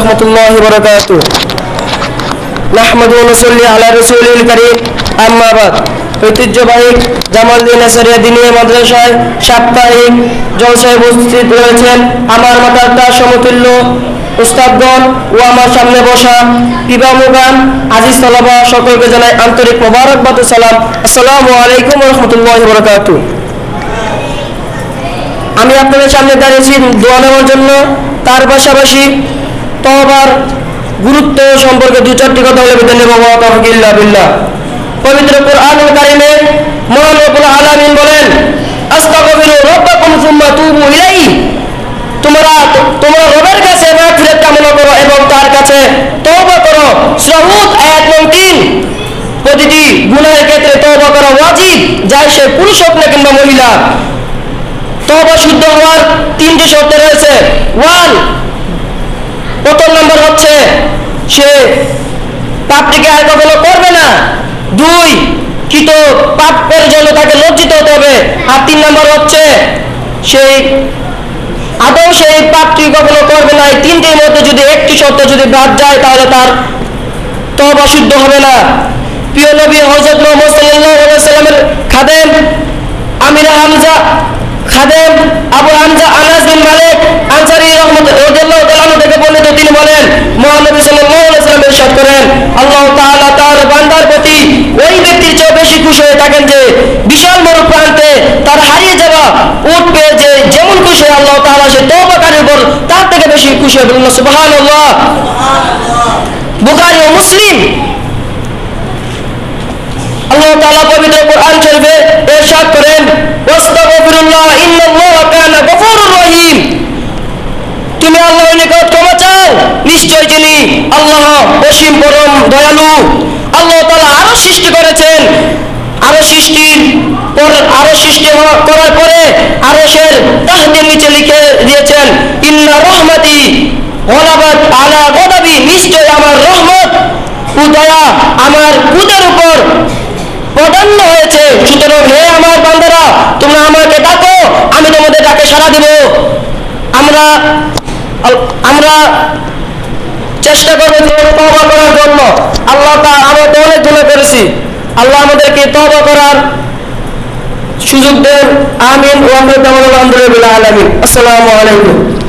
ورحمة الله وبركاته نحمد ونصلي على رسول الكريم أما بعد ঐতিহ্যবাহী জামালদিন আসারিয়া দিনী মাদ্রাসায় সাপ্তাহিক জলসায় উপস্থিত রয়েছেন আমার মাতার সমতুল্য উস্তাদগণ ও আমার সামনে বসা পিবা মুগান আজিজ তালাবা সকলকে জানাই আন্তরিক মোবারকবাদ ও সালাম আসসালামু আলাইকুম রহমতুল্লাহ বরকাতু আমি আপনাদের সামনে দাঁড়িয়েছি দোয়া নেওয়ার জন্য তার পাশাপাশি তবার গুরুত্ব সম্পর্কে দু চারটি কথা বলে বেতন নেব তহকিল্লা বিল্লাহ। পবিত্র কোরআনুল কারিমে মহান আলামিন বলেন, আস্তাগফিরু রাব্বাকুম সুম্মা তুবু ইলাইহি। তোমরা তোমরা রবের কাছে মাগফিরাত কামনা করো এবং তার কাছে তওবা করো। সূরা আয়াত নং 3 প্রতিটি গুনাহের ক্ষেত্রে তওবা করা ওয়াজিব যায় সে পুরুষ হোক না কিংবা মহিলা। তওবা শুদ্ধ হওয়ার তিনটি শর্ত রয়েছে। ওয়ান প্রথম নম্বর হচ্ছে, সে পাপটিকে আর কখনো করবে না। দুই, কৃত পাপ করে জন্য তাকে লজ্জিত হতে হবে। আর তিন নম্বর হচ্ছে সেই আদৌ সেই পাপটি কখনো করবে না। এই তিনটির মধ্যে যদি একটি শর্ত যদি বাদ যায়, তাহলে তার তবা শুদ্ধ হবে না। প্রিয় নবী হজরত মোহাম্মদ সাল্লামের খাদেম, আমিরা হামজা, খাদেম আবু হামজা আনাস আল্লাহ তাআলা তার বান্দার প্রতি ওই ব্যক্তির চেয়ে বেশি খুশি হয়ে থাকেন যে বিশাল মরু প্রান্তে তার হারিয়ে যাওয়া উট পেয়ে যে যেমন খুশি হয় আল্লাহ তাআলা সে তওবাকারীর উপর তার থেকে বেশি খুশি হবে বলুন সুবহানাল্লাহ। বুখারী ও মুসলিম। আল্লাহ তাআলা পবিত্র কোরআন শরীফে তুমি আল্লাহর নিকট ক্ষমা চাও? নিশ্চয় যিনি আল্লাহ অসীম পরম দয়ালু, আল্লাহ তাআলা আরও সৃষ্টি করেছেন। আরও সৃষ্টির পর আরও সৃষ্টি করার পরে আরশের তাহতের নিচে লিখে দিয়েছেন, ইন্না রহমাতি গলাবাত আলা গদাবি নিশ্চয় আমার রহমত ও দয়া আমার কুদের উপর প্রাধান্য হয়েছে। সুতরাং হে আমার বান্দারা আমরা চেষ্টা করব যে তবা করার জন্য। আল্লাহ তা আমরা তো অনেক করেছি আল্লাহ আমাদেরকে তবা করার সুযোগ দেন। আমিন। ওয়াহিদ আলহামদুলিল্লাহ আলমিন আসসালামু আলাইকুম।